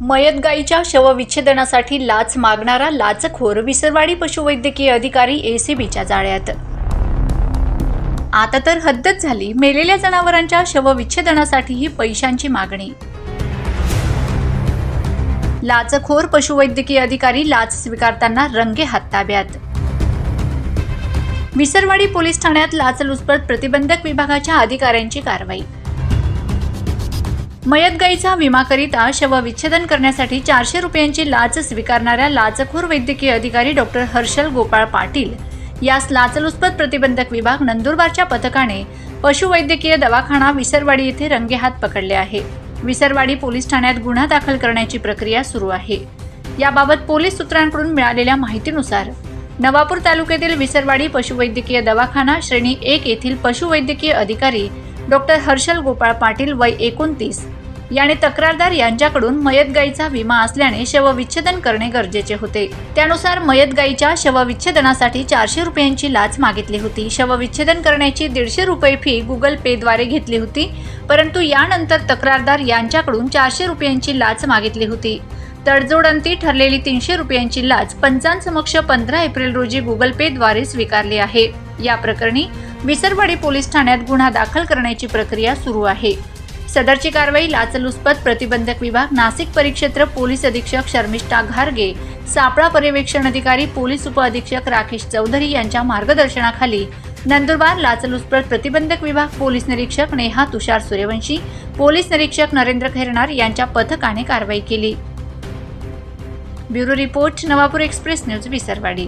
मयत गायीच्या शवविच्छेदनासाठी लाच मागणारा लाचखोर विसरवाडी पशुवैद्यकीय अधिकारी एसीबीच्या जाळ्यात. आता तर हद्दच झाली. मेलेल्या जनावरांच्या शवविच्छेदनासाठीही पैशांची मागणी. लाचखोर पशुवैद्यकीय अधिकारी लाच स्वीकारताना रंगे हात ताब्यात विसरवाडी पोलीस ठाण्यात लाचलुचपत प्रतिबंधक विभागाच्या अधिकाऱ्यांची कारवाई. मयत गायीचा विमाकरिता शवविच्छेदन करण्यासाठी चारशे रुपयांची लाच स्वीकारणाऱ्या लाचखोर वैद्यकीय अधिकारी डॉक्टर हर्षल गोपाळ पाटील. यास लाचलुचपत प्रतिबंधक विभाग नंदुरबारच्या पथकाने पशुवैद्यकीय दवाखाना विसरवाडी येथे रंगेहात पकडले आहे. विसरवाडी पोलीस ठाण्यात गुन्हा दाखल करण्याची प्रक्रिया सुरू आहे. याबाबत पोलीस सूत्रांकडून मिळालेल्या माहितीनुसार नवापूर तालुक्यातील विसरवाडी पशुवैद्यकीय दवाखाना श्रेणी एक येथील पशुवैद्यकीय अधिकारी डॉक्टर हर्षल गोपाळ पाटील वय एकोणतीस याने तक्रारदार यांच्याकडून मयत गायीचा विमा असल्याने शवविच्छेदन करणे गरजेचे होते. त्यानुसार मयत गायीच्या शवविच्छेदनासाठी चारशे रुपयांची लाच मागितली होती. शवविच्छेदन करण्याची दीडशे रुपये फी गुगल पेद्वारे घेतली होती परंतु यानंतर तक्रारदार यांच्याकडून चारशे रुपयांची लाच मागितली होती. तडजोडंती ठरलेली तीनशे रुपयांची लाच पंचांसमक्ष पंधरा एप्रिल रोजी गुगल पेद्वारे स्वीकारली आहे. या प्रकरणी विसरवाडी पोलीस ठाण्यात गुन्हा दाखल करण्याची प्रक्रिया सुरू आहे. सदरची कारवाई लाचलुचपत प्रतिबंधक विभाग नाशिक परिक्षेत्र पोलीस अधीक्षक शर्मिष्ठा घारगे सापळा पर्यवेक्षण अधिकारी पोलीस उपअधीक्षक राकेश चौधरी यांच्या मार्गदर्शनाखाली नंदुरबार लाचलुचपत प्रतिबंधक विभाग पोलीस निरीक्षक नेहा तुषार सूर्यवंशी पोलीस निरीक्षक नरेंद्र खैरनार यांच्या पथकाने कारवाई केली. Bureau report Navapur express news Visarwadi.